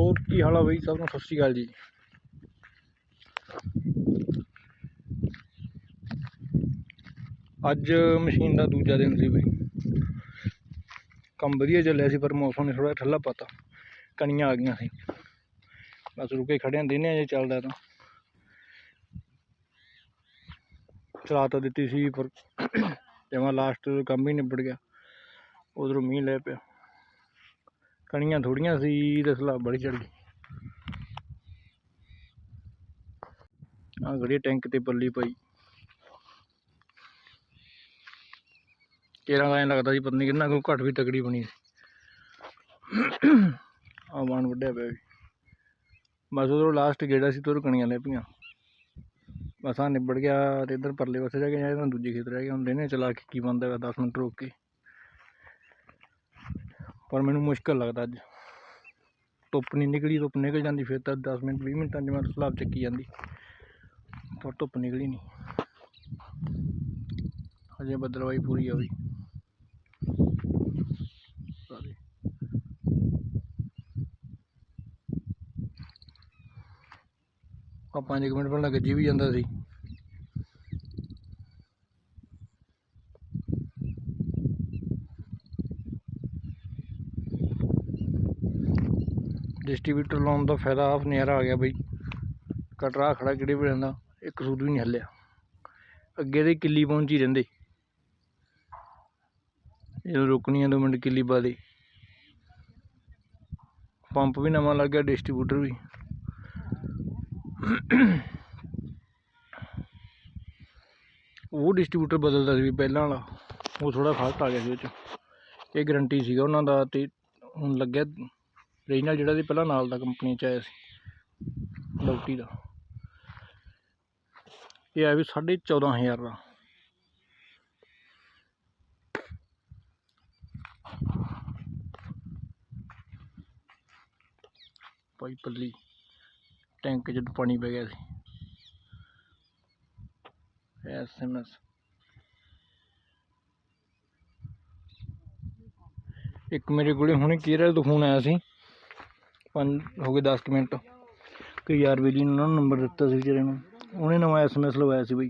ਹੋਰ ਕੀ ਹਾਲ ਆ ਬਈ? ਸਭ ਨੂੰ ਸਤਿ ਸ਼੍ਰੀ ਅਕਾਲ ਜੀ। ਅੱਜ ਮਸ਼ੀਨ ਦਾ ਦੂਜਾ ਦਿਨ ਸੀ ਬਈ। ਕੰਮ ਵਧੀਆ ਚੱਲਿਆ ਸੀ, ਪਰ ਮੌਸਮ ਨੇ ਥੋੜਾ ਠੱਲਾ ਪਾਤਾ। ਕਣੀਆਂ ਆ ਗਈਆਂ ਸੀ। ਬਸ ਰੁਕੇ ਖੜਿਆਂ ਦਿਨੇ ਜੇ ਚੱਲਦਾ ਤਾਂ। ਚਲਾ ਤਾਂ ਦਿੱਤੀ ਸੀ, ਪਰ ਜਮਾ ਲਾਸਟ ਕੰਮ ਹੀ ਨਿਬੜ ਗਿਆ, ਉਧਰੋਂ ਮੀਂਹ ਲੈ ਪਿਆ। ਕਣੀਆਂ ਥੋੜੀਆਂ ਸੀ, ਤੇ ਸਲਾਬ ਬੜੀ ਚੜ ਗਈ। ਆ ਗੜੀ ਟੈਂਕ ਤੇ ਪੱਲੀ ਪਈ। ਕੇਰਾਂ ਐਂ ਲੱਗਦਾ ਸੀ ਪਤਨੀ ਕਿੰਨਾ ਕੁ ਘੱਟ ਵੀ ਤਕੜੀ ਬਣੀ ਸੀ। ਆ ਬਾਣ ਵੱਢਿਆ ਪਿਆ ਵੀ ਬਸ ਉਧਰੋਂ ਲਾਸਟ ਗੇੜਾ ਸੀ ਤੁਰ ਕਣੀਆਂ ਲੈ ਪਈਆਂ। ਬਸ ਆ ਨਿਬੜ ਗਿਆ, ਤੇ ਇੱਧਰ ਪਰਲੇ ਪਾਸੇ ਜਾ ਕੇ ਇਹਨਾਂ ਦੂਜੇ ਖੇਤ ਰਹਿ ਗਏ। ਹੁਣ ਦਿਨੇ ਚਲਾ ਕੇ ਕੀ ਬੰਦਾ 10 ਮਿੰਟ ਰੋਕ ਕੇ। ਪਰ ਮੈਨੂੰ ਮੁਸ਼ਕਲ ਲੱਗਦਾ ਅੱਜ। ਧੁੱਪ ਨਹੀਂ ਨਿਕਲੀ, ਧੁੱਪ ਨਿਕਲ ਜਾਂਦੀ, ਫਿਰ ਤਾਂ 10 ਮਿੰਟ 20 ਮਿੰਟਾਂ 'ਚ ਮੈਂ ਸਲਾਬ ਚੱਕੀ ਜਾਂਦੀ। ਪਰ ਧੁੱਪ ਨਿਕਲੀ ਨਹੀਂ ਹਜੇ ਬਦਲਵਾਈ ਪੂਰੀ ਆ ਬਈ ਸਾਰੇ। 5 ਮਿੰਟ ਪਹਿਲਾਂ ਗੱਜੀ ਵੀ ਜਾਂਦਾ ਸੀ। ਡਿਸਟ੍ਰੀਬਿਊਟਰ ਲਾਉਣ ਦਾ ਫਾਇਦਾ ਆਪ ਨਜ਼ਾਰਾ ਆ ਗਿਆ ਬਈ। ਕਟਰਾ ਖੜਾ ਕਿਹੜੇ ਵੇਲੇ ਦਾ ਇੱਕ ਸੂਦ ਵੀ ਨਹੀਂ ਹੱਲਿਆ। ਅੱਗੇ ਦੇ ਕਿੱਲੀ ਪਹੁੰਚੀ ਰਹਿੰਦੇ। ਜਦੋਂ ਰੁਕਣੀ ਆ ਦੋ ਮਿੰਟ ਕਿੱਲੀ ਪਾ ਦੇ। ਪੰਪ ਵੀ ਨਵਾਂ ਲੱਗ ਗਿਆ ਡਿਸਟ੍ਰੀਬਿਊਟਰ ਵੀ। ਉਹ ਡਿਸਟ੍ਰੀਬਿਊਟਰ ਬਦਲਦਾ ਸੀ ਵੀ ਪਹਿਲਾਂ ਵਾਲਾ, ਉਹ ਥੋੜਾ ਫਾਲਟ ਆ ਗਿਆ ਸੀ ਉਹ 'ਚ। ਇਹ ਗਰੰਟੀ ਸੀਗਾ ਉਹਨਾਂ ਦਾ ਤੇ ਹੁਣ ਲੱਗਿਆ ਰੀਜਨਲ ਜਿਹੜਾ ਸੀ, ਪਹਿਲਾਂ ਨਾਲ ਦਾ ਕੰਪਨੀ 'ਚ ਆਇਆ ਸੀ ਲੋਟੀ ਦਾ। ਇਹ ਆ ਵੀ ਸਾਢੇ ਚੌਦਾਂ ਹਜ਼ਾਰ ਦਾ। ਪਾਈ ਪੱਲੀ, ਟੈਂਕ 'ਚ ਪਾਣੀ ਪੈ ਗਿਆ ਸੀ। S M S. ਇੱਕ ਮੇਰੇ ਕੋਲੇ ਹੁਣੇ ਕੇਰਲ ਤੋਂ ਫੋਨ ਆਇਆ ਸੀ। ਪੰਜ, ਹੋ ਗਏ 10 ਕੁ ਮਿੰਟ। ਕਿ ਯਾਰ ਵੀਰੀ ਨੇ ਉਹਨਾਂ ਨੂੰ ਨੰਬਰ ਦਿੱਤਾ ਸੀ ਵਿਚਾਰੇ ਨੂੰ। ਉਹਨੇ ਨਵਾਂ ਐਸਐਮਐਸ ਲਵਾਇਆ ਸੀ ਬਈ,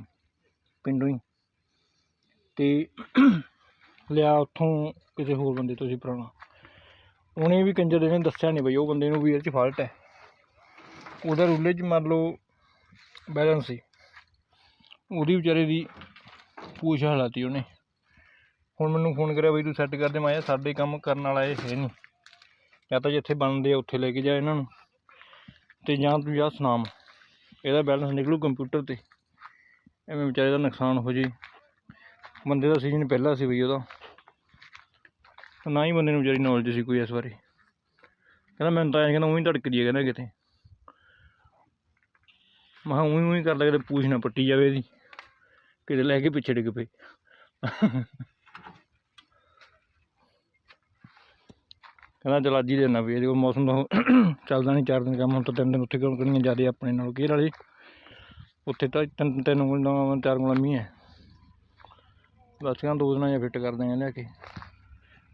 ਪਿੰਡੋਂ ਹੀ। ਤੇ ਲਿਆ ਉੱਥੋਂ ਕਿਸੇ ਹੋਰ ਬੰਦੇ ਤੋਂ ਸੀ ਪੁਰਾਣਾ। ਉਹਨੇ ਵੀ ਕੰਜਰ ਦੇ ਨੇ ਦੱਸਿਆ ਨਹੀਂ ਬਈ, ਉਹ ਬੰਦੇ ਨੂੰ ਵੀ ਇਹ 'ਚ ਫਾਲਟ ਹੈ। ਉਹਦਾ ਰੂਲੇ 'ਚ ਮੰਨ ਲਓ ਬੈਲੈਂਸ ਸੀ। ਉਹਦੀ ਵਿਚਾਰੇ ਦੀ ਪੂਛ ਹਲਾਤੀ ਉਹਨੇ। ਹੁਣ ਮੈਨੂੰ ਫੋਨ ਕਰਿਆ ਬਈ, ਤੂੰ ਸੈੱਟ ਕਰ ਦੇ, ਮੈਂ ਸਾਡੇ ਕੰਮ ਕਰਨ ਵਾਲਾ ਇਹ ਹੈ ਨਹੀਂ ਜਾਂ ਤਾਂ ਜਿੱਥੇ ਬਣਦੇ ਆ ਉੱਥੇ ਲੈ ਕੇ ਜਾ ਇਹਨਾਂ ਨੂੰ। ਤੇ ਜਾਂ ਤੂੰ ਜਾ ਸੁਨਾਮ। ਇਹਦਾ ਬੈਲੈਂਸ ਨਿਕਲੂ ਕੰਪਿਊਟਰ ਤੇ। ਐਵੇਂ ਵਿਚਾਰੇ ਦਾ ਨੁਕਸਾਨ ਹੋ ਜੇ। ਬੰਦੇ ਦਾ ਸੀਜ਼ਨ ਪਹਿਲਾਂ ਸੀ ਬਈ ਉਹਦਾ। ਨਾ ਹੀ ਬੰਦੇ ਨੂੰ ਵਿਚਾਰੀ ਨੌਲੇਜ ਸੀ ਕੋਈ ਇਸ ਬਾਰੇ। ਕਹਿੰਦਾ ਮੈਨੂੰ ਤਾਂ ਐਂ ਕਹਿੰਦਾ ਉਹੀ ਧੜਕਦੀ ਹੈ ਕਹਿੰਦਾ ਕਿਤੇ। ਮੈਂ ਕਿਹਾ ਉਹੀ ਉਹੀ ਕਰਦਾ ਕਿਤੇ ਪੂਛ ਨਾ ਪੱਟੀ ਜਾਵੇ ਇਹਦੀ। ਕਿਤੇ ਲੈ ਕੇ ਪਿੱਛੇ ਡਿੱਗ ਪਏ। ਕਹਿੰਦਾ ਚਲ ਅੱਜ ਹੀ ਦੇਣਾ ਵੀ ਇਹਦੇ ਕੋਲ ਮੌਸਮ ਦਾ ਉਹ ਚੱਲਦਾ ਨਹੀਂ ਚਾਰ ਦਿਨ ਕੰਮ, ਹੁਣ ਤਾਂ ਤਿੰਨ ਦਿਨ ਉੱਥੇ ਕਿਉਂ ਕਰਨੀਆਂ ਜ਼ਿਆਦਾ ਆਪਣੇ ਨਾਲ ਕੇਰ ਵਾਲੇ। ਉੱਥੇ ਤਾਂ ਤਿੰਨ ਤਿੰਨ ਉਂਗਲਾਂ ਚਾਰ ਉਂਗਲਾਂ ਮੀਂਹ ਹੈ। ਬਸ ਕਹਿੰਦਾ ਦੋ ਦਿਨਾਂ ਜਾਂ ਫਿੱਟ ਕਰ ਦਿਆਂਗੇ ਲੈ ਕੇ,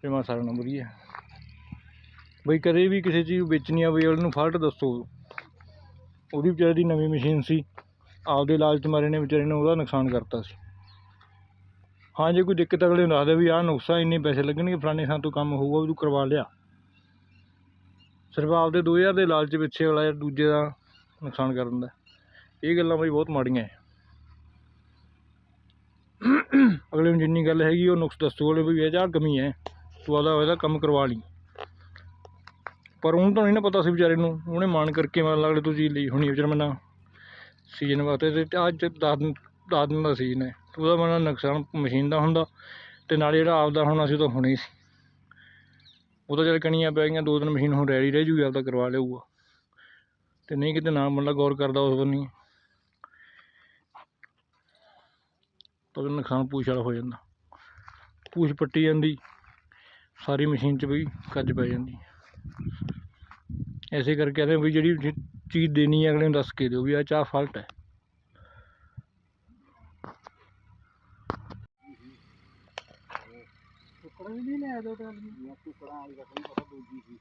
ਫਿਰ ਮੈਂ ਸਾਰਾ ਨੰਬਰ ਹੀ ਹੈ। ਬਈ ਕਦੇ ਵੀ ਕਿਸੇ ਚੀਜ਼ ਵੇਚਣੀ ਆ, ਬਈ ਉਹਨੂੰ ਫਾਲਟ ਦੱਸੋ। ਉਹਦੀ ਵਿਚਾਰੇ ਦੀ ਨਵੀਂ ਮਸ਼ੀਨ ਸੀ, ਆਪਦੇ ਲਾਲਚ ਮਾਰੇ ਨੇ ਵਿਚਾਰੇ ਨੇ, ਉਹਦਾ ਨੁਕਸਾਨ ਕਰਤਾ ਸੀ। ਹਾਂ, ਜੇ ਕੋਈ ਦਿੱਕਤ ਅਗਲੇ ਨੂੰ ਦੱਸਦੇ ਵੀ ਆਹ ਨੁਕਸਾ ਇੰਨੇ ਪੈਸੇ ਲੱਗਣਗੇ, ਫਲਾਣੇ ਥਾਂ ਤੋਂ ਕੰਮ ਹੋਊਗਾ ਵੀ ਤੂੰ ਕਰਵਾ ਲਿਆ। ਸਿਰਫ ਆਪਦੇ 2000 ਦੇ ਲਾਲਚ ਪਿੱਛੇ ਵਾਲਾ ਦੂਜੇ ਦਾ ਨੁਕਸਾਨ ਕਰ ਦਿੰਦਾ। ਇਹ ਗੱਲਾਂ ਬਈ ਬਹੁਤ ਮਾੜੀਆਂ ਹੈ ਅਗਲੇ ਨੂੰ ਜਿੰਨੀ ਗੱਲ ਹੈਗੀ, ਉਹ ਨੁਕਸ ਦੱਸੋ। ਵਾਲੇ ਵੀ ਇਹ 'ਚ ਕਮੀ ਹੈ ਤੂੰ ਆਦਾ ਇਹਦਾ ਕੰਮ ਕਰਵਾ ਲਈ। ਪਰ ਉਹਨੂੰ ਤਾਂ ਨਹੀਂ ਨਾ ਪਤਾ ਸੀ ਵਿਚਾਰੇ ਨੂੰ। ਉਹਨੇ ਮਾਣ ਕਰਕੇ ਮਨ ਲੱਗਦਾ ਤੂੰ ਚੀਜ਼ ਲਈ ਹੋਣੀ ਵਿਚਾਰ ਮੈਨਾਂ ਸੀਜ਼ਨ ਵਾਸਤੇ ਤੇ ਅੱਜ 10 ਦਿਨ 10 ਦਿਨ ਦਾ ਸੀਜ਼ਨ ਹੈ ਉਹਦਾ ਮਨ ਨੁਕਸਾਨ ਮਸ਼ੀਨ ਦਾ ਹੁੰਦਾ ਤੇ ਨਾਲੇ ਜਿਹੜਾ ਆਪਦਾ ਹੋਣਾ ਸੀ ਉਹ ਤਾਂ ਹੋਣਾ ਹੀ ਸੀ। ਉਹ ਤਾਂ ਚੱਲ ਕਣੀਆਂ ਪੈ ਗਈਆਂ, ਦੋ ਦਿਨ ਮਸ਼ੀਨ ਹੁਣ ਰੈਡੀ ਰਹਿ ਜੂਗੀ, ਆਪਦਾ ਕਰਵਾ ਲਿਆਊਗਾ ਤੇ ਨਹੀਂ ਕਿਤੇ ਨਾ ਬੰਦਾ ਗੌਰ ਕਰਦਾ ਉਸ ਬੰਨੀ ਤਾਂ ਉਹਦਾ ਨੁਕਸਾਨ ਪੂਛ ਵਾਲਾ ਹੋ ਜਾਂਦਾ। ਪੂਛ ਪੱਟੀ ਜਾਂਦੀ, ਸਾਰੀ ਮਸ਼ੀਨ 'ਚ ਵੀ ਕੱਜ ਪੈ ਜਾਂਦੀ। ਐਸੇ ਕਰਕੇ ਕਹਿੰਦੇ ਵੀ ਜਿਹੜੀ ਚੀ- ਚੀਜ਼ ਦੇਣੀ ਹੈ ਅਗਲੇ ਨੂੰ ਦੱਸ ਕੇ ਦਿਓ ਵੀ ਆਹ ਚਾਹ ਫਾਲਟ ਹੈ। ਟੁਕੜਾ ਵੀ ਨਹੀਂ ਲੈ ਦੋ ਤਾਂ ਟੁਕੜਾ ਵਾਲੀ ਦਾ ਪਤਾ ਦੂਜੀ ਸੀ।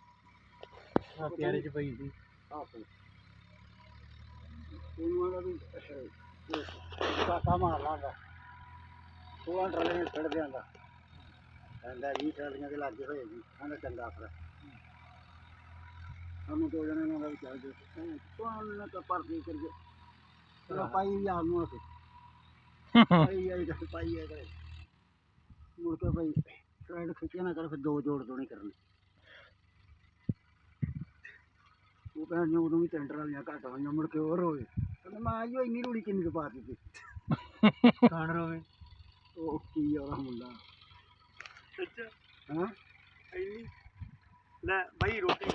ਆ ਪਿਆਰੇ ਚ ਪਈ ਸੀ। ਉਹਨੂੰ ਆਦਾ ਵੀ ਕਾਕਾ ਮਾਰ ਲਾਂਗਾ। ਉਹ ਟਰਾਲੇ ਨੇ ਛੱਡ ਦਿਆਂਗਾ ਕਹਿੰਦਾ ਜੀ ਟਰਾਲੀਆਂ ਦੇ ਲੱਗੇ ਹੋਏ ਜੀ। ਕਹਿੰਦਾ ਚੰਗਾ ਫਿਰ ਸਾਨੂੰ ਦੋ ਜਣੇ ਨਾਲ ਵੀ ਚੱਲ ਜੇ। ਕੋਣ ਨਾ ਤਾਂ ਪਰਦੀ ਕਰੀਏ? ਚਲੋ ਪਾਈ ਆਪ ਨੂੰ ਅਸੀਂ ਪਾਈ ਆਈ ਪਾਈ ਆਈ ਮੁੜ ਕੇ ਭਾਈ ਟ੍ਰੈਂਡ ਖਿੱਚਿਆ ਨਾ ਕਰ ਫਿਰ ਦੋ ਜੋੜ ਦੋ ਨਹੀਂ ਕਰਨੇ। ਉਹ ਕਹਿੰਦਾ ਜੀ ਉਦੋਂ ਵੀ ਟੈਂਡਰ ਵਾਲੀਆਂ ਘੱਟ ਹੋਈਆਂ ਮੁੜ ਕੇ ਹੋਰ ਹੋਏ। ਕਹਿੰਦਾ ਮੈਂ ਆਈਓ ਇੰਨੀ ਰੂੜੀ ਕਿੰਨੀ ਕੁ ਪਾ ਦਿੱਤੀ। ਕਾਣ ਰੋਵੇ? ਉਹ ਕੀ ਉਹਦਾ ਮੁੰਡਾ। ਅੱਛਾ। ਹਾਂ? ਇੰਨੀ? ਲੈ ਬਾਈ ਰੋਟੀ।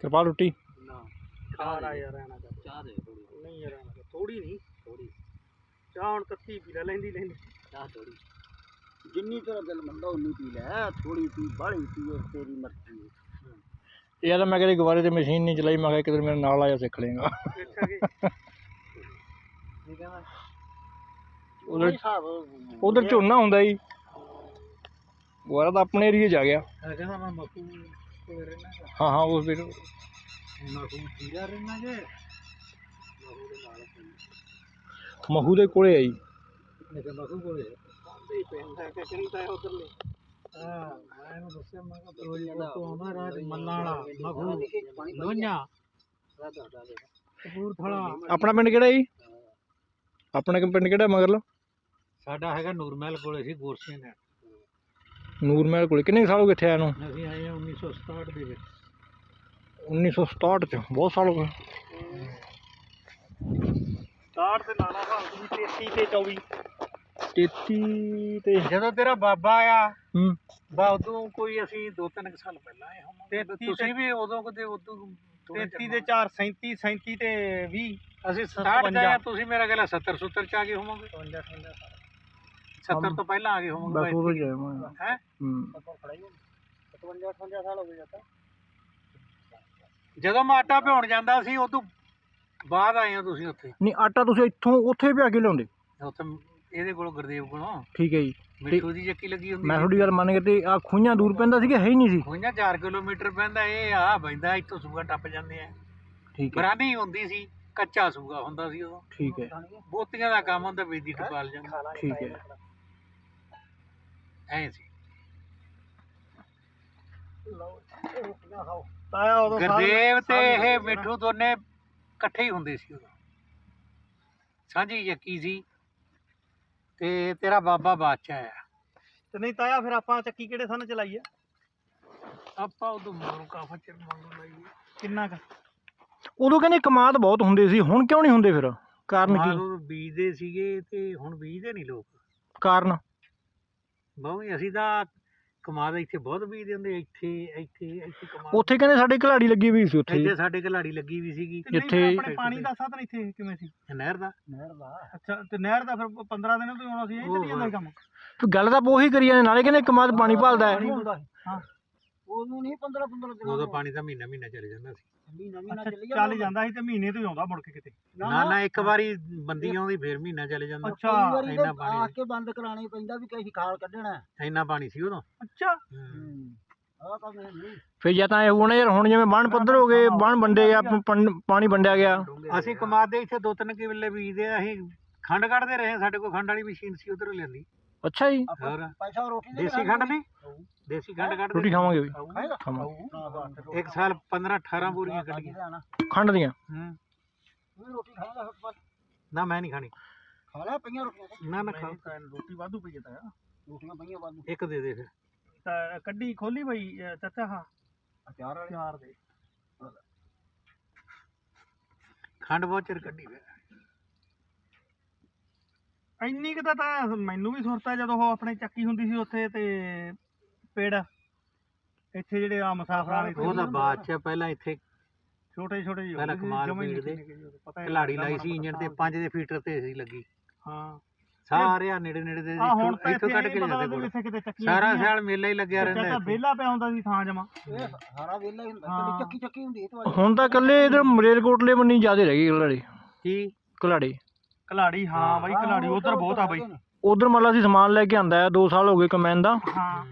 ਕਿਰਪਾ ਰੋਟੀ। ਨਾ ਖਾ ਰਾ ਯਾਰ ਆਣਾ ਚਾਹ ਦੇ ਥੋੜੀ ਨਹੀਂ ਯਾਰ ਥੋੜੀ ਨਹੀਂ ਥੋੜੀ ਚਾਹ ਹੁਣ ਤੱਤੀ ਪੀ ਲੈ ਲੈਂਦੀ ਲੈਂਦੀ। ਚਾਹ ਥੋੜੀ ਜਿੰਨੀ ਤੇਰਾ ਦਿਲ ਮੰਦਾ ਉਨੀ ਪੀ ਲੈ ਥੋੜੀ ਪੀ ਬਾਹਲੀ ਪੀ ਉਹ ਤੇਰੀ ਮਰਜ਼ੀ ਹੈ। ਇਹ ਤਾਂ ਮੈਂ ਕਦੇ ਗੁਬਾਰੇ ਤੇ ਮਸ਼ੀਨ ਨਹੀਂ ਚਲਾਈ ਮੈਂ ਕਿਹਾ ਕਿਤੇ ਮੇਰੇ ਨਾਲ ਆਇਆ ਸਿੱਖ ਲੇਗਾ ਅੱਛਾ ਕਿ ਠੀਕ ਹੈ ਨਾ। ਉਧਰ ਹਿਸਾਬ ਉਧਰ ਝੋਨਾ ਹੁੰਦਾ ਜੀ। ਗੁਬਾਰਾ ਤਾਂ ਆਪਣੇ ਏਰੀਏ 'ਚ ਆ ਗਿਆ। ਮੈਂ ਕਹਿੰਦਾ ਮੈਂ ਮਕੂ ਕੋਲ ਰਹਿਣਾ ਹਾਂ ਹਾਂ ਉਸ ਵੀਰ ਮਕੂ ਜੀਰਾ ਰਹਿਣਾ ਜੇ। ਮਕੂ ਦੇ ਨਾਲ ਮਹੂ ਦੇ ਕੋਲੇ ਆਈ ਮੈਂ ਕਿਹਾ ਮਕੂ ਕੋਲੇ ਤੇ ਪੈਂਦਾ ਕਿ ਕਰੀ ਤਾਂ ਉਧਰ ਲੈ ਹਾਂ ਮੈਂ ਇਹਨੂੰ ਦੱਸਿਆ ਮੈਂ ਕਿਹਾ ਰੋਜ਼ ਤੋਂ ਆਉਂਦਾ ਰਾਜ ਮੱਲਾਂ ਵਾਲਾ ਮਕੂ ਲੋഞ്ഞਾ ਕਪੂਰਥਲਾ ਆਪਣਾ ਪਿੰਡ ਕਿਹੜਾ ਜੀ? ਆਪਣਾ ਪਿੰਡ ਕਿਹੜਾ ਮਗਰਲਾ? ਸਾਡਾ ਹੈਗਾ ਨੂਰਮਹਿਲ ਕੋਲੇ ਸੀ ਗੋਰਸੇ ਨੇ ਨੂਰਮਹਿਲ ਕੋਲੇ। ਕਿੰਨੇ ਸਾਲ ਹੋ ਗਏ ਇੱਥੇ ਆਇਆ ਨੂੰ? ਅਸੀਂ ਆਏ ਹਾਂ 1967 ਦੇ ਵਿੱਚ। 1967 ਚ। ਬਹੁਤ ਸਾਲ ਹੋ ਗਏ। 67 ਤੇ ਨਾਨਾ ਤੁਸੀਂ 33 ਤੇ 24 33 ਤੇ ਜਦੋਂ ਤੇਰਾ ਬਾਬਾ ਆ ਹੂੰ। ਬਾ ਉਦੋਂ ਕੋਈ ਅਸੀਂ ਦੋ ਤਿੰਨ ਕੁ ਸਾਲ ਪਹਿਲਾਂ ਆਏ ਹੋਵਾਂਗੇ। ਤੁਸੀਂ ਵੀ ਉਦੋਂ ਕਦੇ ਉਦੋਂ 33 ਦੇ 4 37 37 ਤੇ 20 ਅਸੀਂ 67 ਚ ਆਏ ਹਾਂ, ਤੁਸੀਂ ਮੇਰਾ ਕਹਿੰਦਾ 70 70 ਚ ਆ ਗਏ ਹੋਵੋਗੇ। 70 ਤੋਂ ਪਹਿਲਾਂ ਆ ਗਏ ਬਸ ਹੋਵੋਗੇ ਉਦੋਂ ਹੀ ਆਇਆ ਮੈਂ ਹੈ? ਹੂੰ। 57 58 ਸਾਲ ਹੋ ਗਏ ਜਾਂਦਾ ਜਦੋਂ ਮੈਂ ਆਟਾ ਭਿਉਣ ਜਾਂਦਾ ਸੀ ਉਦੋਂ ਬਾਅਦ ਆਏ ਹੋ ਤੁਸੀਂ ਉੱਥੇ? ਨਹੀਂ ਆਟਾ ਤੁਸੀਂ ਇੱਥੋਂ ਉੱਥੇ ਪਿਆ ਕੇ ਲਿਆਉਂਦੇ? ਉੱਥੇ ਇਹਦੇ ਕੋਲੋਂ ਗੁਰਦੇਵ ਕੋਲੋਂ। ਠੀਕ ਹੈ ਜੀ। ਮਿੱਠੂ ਦੀ ਚੱਕੀ ਲੱਗੀ ਹੁੰਦੀ ਮੈਂ ਤੁਹਾਡੀ ਗੱਲ ਮੰਨ ਗਿਆ ਤੇ ਆ ਖੂਹਾਂ ਦੂਰ ਪੈਂਦਾ ਸੀ ਕਿ ਹੈ ਹੀ ਨਹੀਂ ਸੀ। ਹੋਈਆਂ 4 ਕਿਲੋਮੀਟਰ ਪੈਂਦਾ ਇਹ ਆ ਬੈਂਦਾ ਇੱਥੋਂ ਸੂਗਾ ਟੱਪ ਜਾਂਦੇ ਆ। ਠੀਕ ਹੈ। ਬਰਾਨੀ ਹੁੰਦੀ ਸੀ ਕੱਚਾ ਸੂਗਾ ਹੁੰਦਾ ਸੀ ਉਦੋਂ। ਠੀਕ ਹੈ। ਬੋਤੀਆਂ ਦਾ ਕੰਮ ਹੁੰਦਾ ਬੇਦੀ ਟਪਾਲ ਜਾਂਦਾ। ਠੀਕ ਹੈ। ਐ ਸੀ। ਤਾਇਆ ਉਦੋਂ ਗੁਰਦੇਵ ਤੇ ਇਹ ਮਿੱਠੂ ਦੋਨੇ ਇਕੱਠੇ ਹੀ ਹੁੰਦੇ ਸੀ ਉਦੋਂ। ਸਾਂਝੀ ਚੱਕੀ ਸੀ। ਤੇ ਤੇਰਾ ਬਾਬਾ ਬਾਦ ਚ ਆਇਆ ਤੇ ਨਹੀਂ ਤਾਇਆ ਫਿਰ ਆਪਾਂ ਚੱਕੀ ਕਿਹੜੇ ਸਨ ਚਲਾਈ ਆ ਆਪਾਂ ਉਦੋਂ ਮਗਰੋਂ ਕਾਫਾ ਚਿਰ ਮੰਗਣ ਲਈ ਕਿੰਨਾ ਕ? ਉਦੋਂ ਕਹਿੰਦੇ ਕਮਾਦ ਬਹੁਤ ਹੁੰਦੇ ਸੀ ਹੁਣ ਕਿਉਂ ਨਹੀਂ ਹੁੰਦੇ ਫਿਰ? ਕਾਰਨ ਕੀ? ਮਾਰੂ ਬੀਜਦੇ ਸੀਗੇ ਤੇ ਹੁਣ ਬੀਜਦੇ ਨਹੀਂ ਲੋਕ। ਕਾਰਨ? ਬਹੁਤ ਅਸੀਂ ਤਾਂ ਕਮਾਦ ਇੱਥੇ ਬਹੁਤ ਬੀਜਦੇ ਹੁੰਦੇ ਇੱਥੇ ਇੱਥੇ ਇੱਥੇ ਕਮਾਦ ਉੱਥੇ ਕਹਿੰਦੇ ਸਾਡੇ ਘਲਾੜੀ ਲੱਗੀ ਵੀ ਸੀ ਉੱਥੇ ਇੱਥੇ ਸਾਡੇ ਘਲਾੜੀ ਲੱਗੀ ਵੀ ਸੀਗੀ। ਜਿੱਥੇ ਆਪਣੇ ਪਾਣੀ ਦਾ ਸਾਧਨ ਇੱਥੇ ਕਿਵੇਂ ਸੀ? ਨਹਿਰ ਦਾ। ਨਹਿਰ ਦਾ। ਅੱਛਾ ਤੇ ਨਹਿਰ ਦਾ ਫਿਰ 15 ਦਿਨਾਂ ਤੋਂ ਹੀ ਆਉਣਾ ਸੀ ਇਹ ਚੱਲੀ ਜਾਂਦਾ ਸੀ ਕੰਮ? ਤੇ ਗੱਲ ਤਾਂ ਉਹੀ ਕਰੀ ਜਾਂਦੇ ਨਾਲੇ ਕਹਿੰਦੇ ਕਮਾਦ ਪਾਣੀ ਭਾਲਦਾ ਹੈ। ਹਾਂ। ਉਹਨੂੰ ਨਹੀਂ 15 15 ਦਿਨਾਂ ਉਦੋਂ ਪਾਣੀ ਤਾਂ ਮਹੀਨਾ ਮਹੀਨਾ ਚੱਲ ਜਾਂਦਾ ਸੀ। ਮਹੀਨਾ ਮਹੀਨਾ ਚੱਲੀ ਚੱਲ ਜਾਂਦਾ ਸੀ ਤੇ ਮਹੀਨੇ ਤੋਂ ਹੀ ਆਉਂਦਾ ਮੁੜ ਕੇ ਕਿਤੇ। ਨਾ ਨਾ ਇੱਕ ਵਾਰੀ ਬੰਦੀ ਆਉਂਦੀ ਫੇਰ ਮਹੀਨਾ ਚੱਲ ਜਾਂਦਾ। ਅੱਛਾ। ਇੰਨਾ ਪਾਣੀ ਆ ਕੇ ਬੰਦ ਕਰਾਣੀ ਪੈਂਦਾ ਵੀ ਕਿਸੇ ਖਾਲ ਕੱਢਣਾ। ਇੰਨਾ ਪਾਣੀ ਸੀ ਉਦੋਂ। ਅੱਛਾ। ਹੂੰ। ਆ ਤਾਂ ਮੈਂ ਨਹੀਂ। ਫਿਰ ਜਾਂ ਤਾਂ ਇਹ ਹੁਣ ਯਾਰ ਹੁਣ ਜਿਵੇਂ ਬਣ ਪੱਧਰ ਹੋ ਗਏ ਬਣ ਵੰਡੇ ਗਿਆ ਪ- ਪਣ- ਪਾਣੀ ਵੰਡਿਆ ਗਿਆ। ਅਸੀਂ ਕਮਾਦ ਦੇ ਇੱਥੇ ਦੋ ਤਿੰਨ ਕਿੱਲੇ ਬੀਜਦੇ ਆ ਅਸੀਂ ਖੰਡ ਕੱਢਦੇ ਰਹੇ ਸਾਡੇ ਕੋਲ ਖੰਡ ਵਾਲੀ ਮਸ਼ੀਨ ਸੀ ਉਧਰ ਲੈਂਦੀ ਅੱਛਾ ਜੀ। ਹੋਰ? ਪੈਸਾ ਰੋਟੀ ਦੇ ਦੇਸੀ ਖੰਡ ਨਹੀਂ? ਦੇਸੀ ਖੰਡ ਕੱਢਦੇ ਰੋਟੀ ਖਾਵਾਂਗੇ ਵੀ। ਇੱਕ ਸਾਲ 15 18 ਬੋਰੀਆਂ ਕੱਢੀਆਂ। ਖੰਡ ਦੀਆਂ? ਹੂੰ। ਰੋਟੀ ਨਾ ਮੈਂ ਨਹੀਂ ਖਾਣੀ। ਖਾ ਲੈ ਪਈਆਂ ਰੋਟੀਆਂ ਨਾ ਨਾ ਖਾ ਰੋਟੀ ਵਾਧੂ ਪਈ ਤਾਂ। ਰੋਟੀਆਂ ਪਈਆਂ ਵਾਧੂ। ਇੱਕ ਦੇ ਦੇ ਫਿਰ। ਤਾਂ ਕੱਢੀ ਖੋਲੀ ਬਈ ਚਾਚਾ ਹਾਂ। ਅਚਾਰ ਵਾਲੇ? ਚਾਰ ਦੇ। ਖੰਡ ਬਹੁਤ ਚਿਰ ਕੱਢੀ ਫਿਰ। ਇੰਨੀ ਕੁ ਤਾਂ ਤਾਂ ਮੈਨੂੰ ਵੀ ਸੁਰਤਾ ਜਦੋਂ ਉਹ ਆਪਣੇ ਚੱਕੀ ਹੁੰਦੀ ਸੀ ਉੱਥੇ ਤੇ ਪੇੜ ਇੱਥੇ ਜਿਹੜੇ ਆ ਮੁਸਾਫਰਾਂ ਦੇ ਉਹਦਾ ਬਾਅਦ ਚ ਪਹਿਲਾਂ ਇੱਥੇ ਛੋਟੇ ਛੋਟੇ ਜਿਹੇ ਪਹਿਲਾਂ ਕਮਾਲ ਪੀੜ ਦੇ ਲੱਗਦਾ ਲਾਈ ਸੀ ਇੰਜਣ ਤੇ 5 ਦੇ ਫੀਟਰ ਤੇ ਸੀ ਲੱਗੀ। ਹਾਂ। ਸਾਰੇ ਆ ਨੇੜੇ ਨੇੜੇ ਦੇ ਆ ਹੁਣ ਤਾਂ ਇੱਥੋਂ ਕੱਢ ਕੇ ਵੀ ਕੋਲ ਸਾਰਾ। ਸਿਆਲ ਮੇਲਾ ਹੀ ਲੱਗਿਆ ਰਹਿੰਦਾ ਇੱਥੇ। ਵਿਹਲਾ ਪਿਆ ਹੁੰਦਾ ਸੀ ਥਾਂ ਜਮਾ ਸਾਰਾ ਵੇਲਾ ਹੀ ਹੁੰਦਾ ਚੱਕੀ ਚੱਕੀ ਹੁੰਦੀ ਹੁਣ ਤਾਂ ਇਕੱਲੇ ਇਧਰ ਮਰੇਲਕੋਟਲੇ ਬੰਨੀ ਜ਼ਿਆਦੇ ਰਹਿ ਗਏ ਘਲਾੜੇ ਕੀ? ਘਲਾੜੇ ਕਲਾੜੀ ਹਾਂ ਬਾਈ ਕਲਾੜੀ ਉਧਰ ਬਹੁਤ ਆ ਬਾਈ। ਉਧਰ ਮਤਲਬ ਅਸੀਂ ਸਮਾਨ ਲੈ ਕੇ ਆਂਦਾ ਹੈ 2 ਸਾਲ ਹੋ ਗਏ ਕਮੈਨ ਦਾ। ਹਾਂ।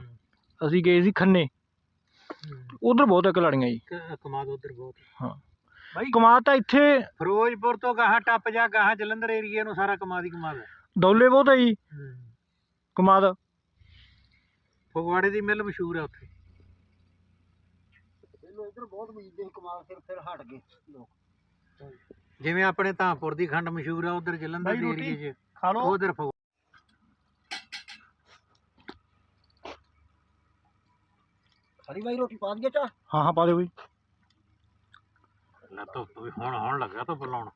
ਅਸੀਂ ਗਏ ਸੀ ਖੰਨੇ। ਉਧਰ ਬਹੁਤ ਹੈ ਕਲਾੜੀਆਂ ਜੀ। ਕਮਾਦ ਉਧਰ ਬਹੁਤ ਹਾਂ। ਬਾਈ ਕਮਾਦ ਤਾਂ ਇੱਥੇ ਫਿਰੋਜ਼ਪੁਰ ਤੋਂ ਗਾਹਾਂ ਟੱਪ ਜਾ ਗਾਹਾਂ ਜਲੰਧਰ ਏਰੀਏ ਨੂੰ ਸਾਰਾ ਕਮਾਦ ਹੀ ਕਮਾਦ ਹੈ ਦੌਲੇ ਬਹੁਤ ਹੈ ਜੀ। ਕਮਾਦ। ਫਗਵਾੜੇ ਦੀ ਮਿੱਲ ਮਸ਼ਹੂਰ ਹੈ ਉੱਥੇ। ਇਹਨੂੰ ਇੱਧਰ ਬਹੁਤ ਬੀਜਦੇ ਸੀ ਕਮਾਲ ਫਿਰ ਫਿਰ ਹਟ ਗਏ ਲੋਕ। ਜਿਵੇਂ ਆਪਣੇ ਧਾਮਪੁਰ ਦੀ ਖੰਡ ਮਸ਼ਹੂਰ ਆ ਉਧਰ ਜਲੰਧਰ ਬਾਈ ਦੇ ਰੋਟੀ ਏਰੀਏ 'ਚ। ਖਾ ਲਓ। ਉਧਰ ਫਗਵਾੜੇ ਹਰੀ ਬਾਈ ਰੋਟੀ ਪਾ ਦਈਏ ਚਾ ਹਾਂ ਹਾਂ ਪਾ ਦਿਓ ਬਈ। ਲੈ ਧੁੱਪ ਵੀ ਹੁਣ ਹੁਣ ਲੱਗਾ ਧੁੱਪ ਲਾਉਣ।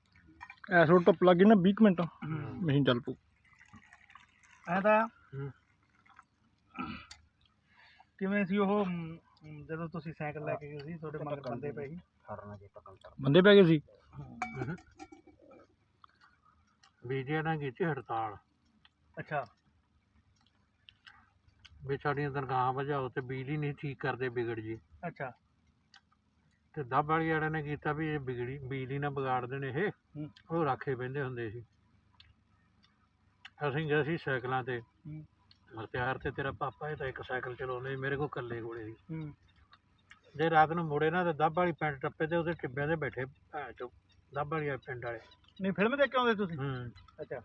ਐਸ ਰੋਡ ਟੱਪ ਲੱਗ ਗਈ ਨਾ 20 ਕੁ ਮਿੰਟ। ਮਸ਼ੀਨ ਚੱਲ ਪੂ ਐ ਤਾਂ ਹੂੰ। ਕਿਵੇਂ ਸੀ ਉਹ ਮ, ਮ, ਜਦੋਂ ਤੁਸੀਂ ਸਾਈਕਲ ਲੈ ਕੇ ਗਏ ਸੀ ਤੁਹਾਡੇ ਮਗਰ ਬੰਦੇ ਪਏ ਸੀ ਫੜਨਾ ਜੇ ਟਕਲ ਕਰ ਬੰਦੇ ਪੈ ਗਏ ਸੀ? ਬੀਜੇ ਨਾ ਕੀਤੀ ਹੜਤਾਲ। ਅੱਛਾ। ਵੀ ਸਾਡੀਆਂ ਤਨਖਾਹਾਂ ਵਜਾਓ ਤੇ ਬਿਜਲੀ ਨਹੀਂ ਠੀਕ ਕਰਦੇ ਵਿਗੜ ਜੀ। ਅੱਛਾ। ਤੇ ਦੱਬ ਵਾਲੀ ਵਾਲਿਆਂ ਨੇ ਕੀਤਾ ਵੀ ਇਹ ਬਿਗੜੀ ਬਿਜਲੀ ਨਾ ਵਿਗਾੜ ਦੇਣ ਇਹ। ਹੂੰ। ਉਹ ਰਾਖੇ ਬਹਿੰਦੇ ਹੁੰਦੇ ਸੀ। ਅਸੀਂ ਗਏ ਸੀ ਸਾਈਕਲਾਂ ਤੇ। ਹੂੰ। ਮਰਤਿਆਰ ਤੇ ਤੇਰਾ ਪਾਪਾ ਇਹ ਤਾਂ ਇੱਕ ਸਾਈਕਲ ਚਲਾਉਂਦੇ ਸੀ, ਮੇਰੇ ਕੋਲ ਇਕੱਲੇ ਕੋਲੇ ਸੀ। ਹੂੰ। ਜੇ ਰਾਤ ਨੂੰ ਮੁੜੇ ਨਾ ਤੇ ਦੱਬ ਵਾਲੀ ਪਿੰਡ ਟੱਪੇ ਤੇ ਉਹਦੇ ਟਿੱਬਿਆਂ ਤੇ ਬੈਠੇ ਭੈਣ ਚੋ ਦੱਬ ਵਾਲੀ ਪਿੰਡ ਵਾਲੇ। ਨਹੀਂ ਫਿਲਮ ਦੇਖ ਕੇ ਆਉਂਦੇ ਤੁਸੀਂ? ਹੂੰ। ਅੱਛਾ।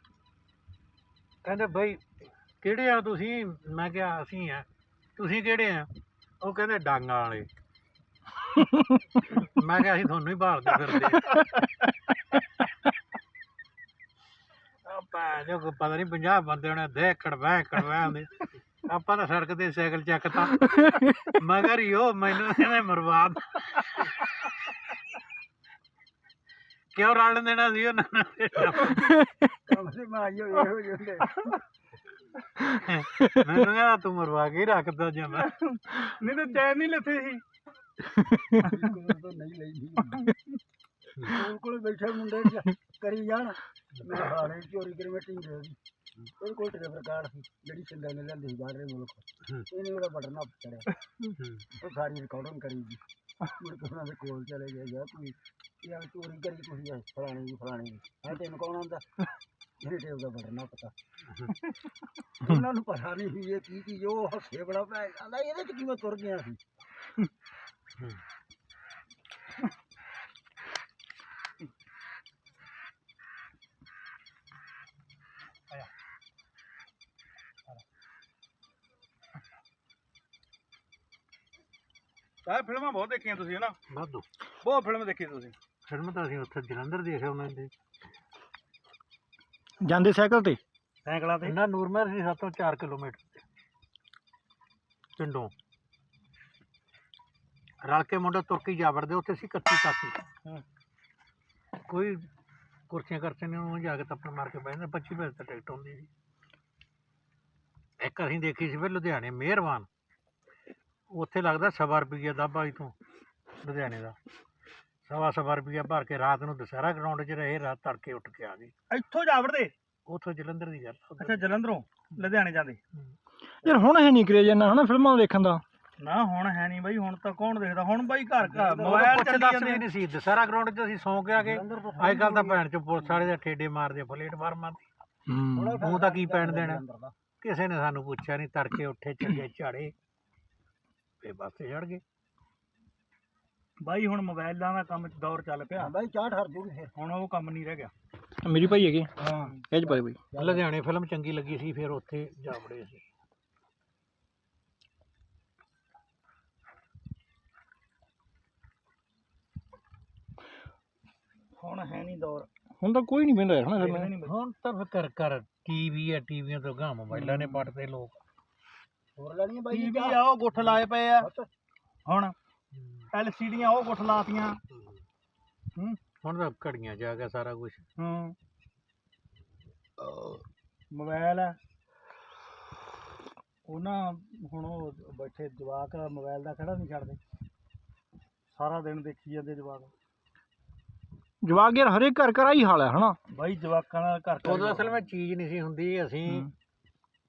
ਕਹਿੰਦੇ ਬਈ ਕਿਹੜੇ ਆ ਤੁਸੀਂ? ਮੈਂ ਕਿਹਾ ਅਸੀਂ ਆ। ਤੁਸੀਂ ਕਿਹੜੇ ਆ? ਉਹ ਕਹਿੰਦੇ ਡਾਂਗਾਂ ਵਾਲੇ। ਮੈਂ ਕਿਹਾ ਅਸੀਂ ਤੁਹਾਨੂੰ ਹੀ ਭਾਲਦੇ ਫਿਰਦੇ ਆਪਾਂ ਜੋ ਕੋ ਪਤਾ ਨਹੀਂ 50 ਬੰਦੇ ਹੋਣੇ ਦੇ ਕੜਵਾ ਕੜਵਾ ਹੁੰਦੇ ਆਪਾਂ ਤਾਂ ਸੜਕ ਤੇ ਸਾਈਕਲ ਚੱਕਤਾ। ਮਗਰ ਯੋ ਮੈਨੂੰ ਇਹਨੇ ਮਰਵਾ ਦਿੱਤਾ। ਕਿਉਂ ਰਲ ਦੇਣਾ ਸੀ ਉਹਨਾਂ ਨੇ? ਕੰਮ ਸੇ ਮਾਈਓ ਇਹੋ ਜਿਹੇ ਹੁੰਦੇ। ਮੈਨੂੰ ਕਹਿੰਦਾ ਤੂੰ ਮਰਵਾ ਕੇ ਹੀ ਰੱਖਦਾ ਜਾਂਦਾ ਨਹੀਂ ਤਾਂ ਚੈਨ ਨਹੀਂ ਲੱਥੇ ਸੀ। ਕੋਲ ਤੋਂ ਨਹੀਂ ਲਈ ਕੋਲ ਕੋਲ ਬੈਠੇ ਮੁੰਡੇ ਕਰੀ ਜਾਣ। ਮੈਂ ਹਾਰੇ ਚੋਰੀ ਕਰੀ ਮੈਂ ਟੀਂ ਦੇ ਉਹ ਕੋਲ ਟਰੇ ਕਾਰਡ ਸੀ ਜਿਹੜੀ ਸਿੰਦਾ ਨੇ ਲੈਂਦੀ ਸੀ ਬਾਹਰ ਦੇ ਮੁਲਕ। ਇਹਨੇ ਉਹਦਾ ਬਟਨ ਨੱਪ ਚੜਿਆ। ਉਹ ਸਾਰੀ ਰਿਕਾਰਡਿੰਗ ਕਰੀ ਜੀ। ਮੁੜ ਕੇ ਉਹਨਾਂ ਦੇ ਕੋਲ ਚਲੇ ਗਏ ਯਾਰ ਤੁਸੀਂ ਯਾਰ ਚੋਰੀ ਕਰੀ ਤੁਸੀਂ ਇਹ ਫਲਾਣੇ ਜੀ ਫਲਾਣੇ ਜੀ। ਹਾਂ ਤੈਨੂੰ ਕੌਣ ਆਉਂਦਾ ਮੇਰੇ ਟੇਬ ਦਾ ਬਟਨ ਨਾ ਪਤਾ ਉਹਨਾਂ ਨੂੰ ਪਤਾ ਨਹੀਂ ਸੀ ਇਹ ਕੀ ਚੀਜ਼ ਉਹ ਹੱਸੇ ਬੜਾ ਪੈ ਆਂਦਾ ਇਹਦੇ ਚ ਕਿਵੇਂ ਤੁਰ ਗਿਆ ਸੀ? ਸਾਹ ਫਿਲਮਾਂ ਬਹੁਤ ਦੇਖੀਆਂ ਤੁਸੀਂ ਹਨਾ? ਵਾਧੂ। ਬਹੁਤ ਫਿਲਮ ਦੇਖੀ ਤੁਸੀਂ। ਫਿਲਮ ਤਾਂ ਅਸੀਂ ਉੱਥੇ ਜਲੰਧਰ ਦੇਖਿਆ ਉਹਨਾਂ ਦੇ। ਜਾਂਦੇ ਸਾਈਕਲ ਤੇ? ਸਾਈਕਲਾਂ ਤੇ? ਇੰਨਾ ਨੂਰਮਹਿਰ ਸੀ ਸਾਤੋਂ 4 ਕਿਲੋਮੀਟਰ ਤੇ। ਪਿੰਡੋਂ। ਰਲ ਕੇ ਮੁੰਡਾ ਤੁਰਕੀ ਜਾ ਵੜਦੇ ਉੱਥੇ ਸੀ ਕੱਤੀ ਤਾਕੀ। ਹੂੰ। ਕੋਈ ਕੁਰਸੀਆਂ ਕਰਤੇ ਨੇ ਉਹ ਜਾ ਕੇ ਤੱਪੜ ਮਾਰ ਕੇ ਬੈਠਦੇ 25 ਰੁਪਏ ਤੇ ਟਿਕਟ ਹੁੰਦੀ ਸੀ। ਇੱਕ ਅਸੀਂ ਦੇਖੀ ਸੀ ਫਿਰ ਲੁਧਿਆਣੇ ਮਿਹਰਬਾਨ। ਉੱਥੇ ਲੱਗਦਾ ਸਵਾ ਰੁਪਈਆ ਦੱਬ ਵਾਲੀ ਤੋਂ ਲੁਧਿਆਣੇ ਦਾ। ਸਵਾ ਸਵਾ ਰੁਪਈਆ ਭਰ ਕੇ ਰਾਤ ਨੂੰ ਦੁਸਹਿਰਾ ਗਰਾਊਂਡ 'ਚ ਰਹੇ ਰਾਤ ਤੜਕੇ ਉੱਠ ਕੇ ਆ ਗਏ। ਇੱਥੋਂ ਜਾ ਵੜਦੇ? ਉੱਥੋਂ ਜਲੰਧਰ ਦੀ ਗੱਲ। ਅੱਛਾ ਜਲੰਧਰੋਂ ਲੁਧਿਆਣੇ ਜਾਂਦੇ? ਯਾਰ ਹੁਣ ਹੈ ਨਹੀਂ ਕਰੇਜ ਇੰਨਾ ਹਨਾ ਫਿਲਮਾਂ ਦੇਖਣ ਦਾ? ਨਾ ਹੁਣ ਹੈ ਨਹੀਂ ਬਾਈ ਹੁਣ ਤਾਂ ਕੌਣ ਦੇਖਦਾ? ਹੁਣ ਬਾਈ ਘਰ ਘਰ ਮੋਬਾਈਲ ਚੱਲੀ ਦੱਸ ਜਾਂਦੇ। ਨਹੀਂ ਸੀ ਦੁਸਹਿਰਾ ਗਰਾਊਂਡ 'ਚ ਅਸੀਂ ਸੌਂ ਕੇ ਆ ਗਏ। ਅੱਜ ਕੱਲ ਤਾਂ ਭੈਣ ਚ ਪੁਲਿਸ ਵਾਲੇ ਦੇ ਠੇਡੇ ਮਾਰਦੇ ਪਲੇਟਫਾਰਮਾਂ ਤੇ ਹੂੰ। ਮੂੰਹ ਤਾਂ ਕੀ ਪੈਣ ਦੇਣਾ? ਕਿਸੇ ਨੇ ਸਾਨੂੰ ਪੁੱਛਿਆ ਨਹੀਂ ਤੜਕੇ ਉੱਠੇ ਚੱਲੇ ਝਾੜੇ। ਤੇ ਬੱਸ ਤੇ ਚੜ ਗਏ। ਬਾਈ ਹੁਣ ਮੋਬਾਈਲਾਂ ਦਾ ਕੰਮ ਦੌਰ ਚੱਲ ਪਿਆ। ਹਾਂ ਬਾਈ ਚਾਹ ਠਰ ਜੂਗੀ ਫਿਰ। ਹੁਣ ਉਹ ਕੰਮ ਨਹੀਂ ਰਹਿ ਗਿਆ। ਮੇਰੀ ਭਾਈ ਹੈਗੇ ਹਾਂ। ਇਹ ਚ ਪਾਏ ਬਈ। ਲੁਧਿਆਣੇ ਫਿਲਮ ਚੰਗੀ ਲੱਗੀ ਸੀ ਫਿਰ ਉੱਥੇ ਜਾ ਵੜੇ ਸੀ ਹੁਣ ਹੈ ਨਹੀਂ ਦੌਰ। ਹੁਣ ਤਾਂ ਕੋਈ ਨਹੀਂ ਨਹੀਂ ਬਾਈ ਹੁਣ ਤਾਂ ਫਿਰ ਕਰ ਕਰ ਟੀਵੀ ਆ ਟੀਵੀਆਂ ਤੋਂ ਗਾਂ ਮੋਬਾਈਲਾਂ ਨੇ ਪੱਟਦੇ ਲੋਕ। ਹੋਰ ਲੈਣੀ ਬਾਈ ਜੀ ਟੀਵੀ ਆ ਉਹ ਗੁੱਠ ਲਾਏ ਪਏ ਆ। ਹੁਣ ਐਲਸੀਡੀਆਂ ਉਹ ਗੁੱਠ ਲਾਤੀਆਂ। ਹੂੰ। ਹੁਣ ਤਾਂ ਘੜੀਆਂ ਜਾ ਗਿਆ ਸਾਰਾ ਕੁਝ ਹੂੰ। ਮੋਬਾਈਲ ਆ ਉਹ ਨਾ ਹੁਣ ਉਹ ਬੈਠੇ ਜਵਾਕ ਮੋਬਾਈਲ ਦਾ ਖੜਾ ਨਹੀਂ ਛੱਡਦੇ। ਸਾਰਾ ਦਿਨ ਦੇਖੀ ਜਾਂਦੇ ਜਵਾਕ। ਜਵਾਕ ਯਾਰ ਹਰੇਕ ਘਰ ਘਰ ਆਹੀ ਹਾਲ ਹੈ ਹਨਾ? ਬਾਈ ਜਵਾਕਾਂ ਦਾ ਘਰ ਘਰ ਉਦੋਂ ਅਸਲ ਵਿੱਚ ਚੀਜ਼ ਨਹੀਂ ਸੀ ਹੁੰਦੀ ਅਸੀਂ।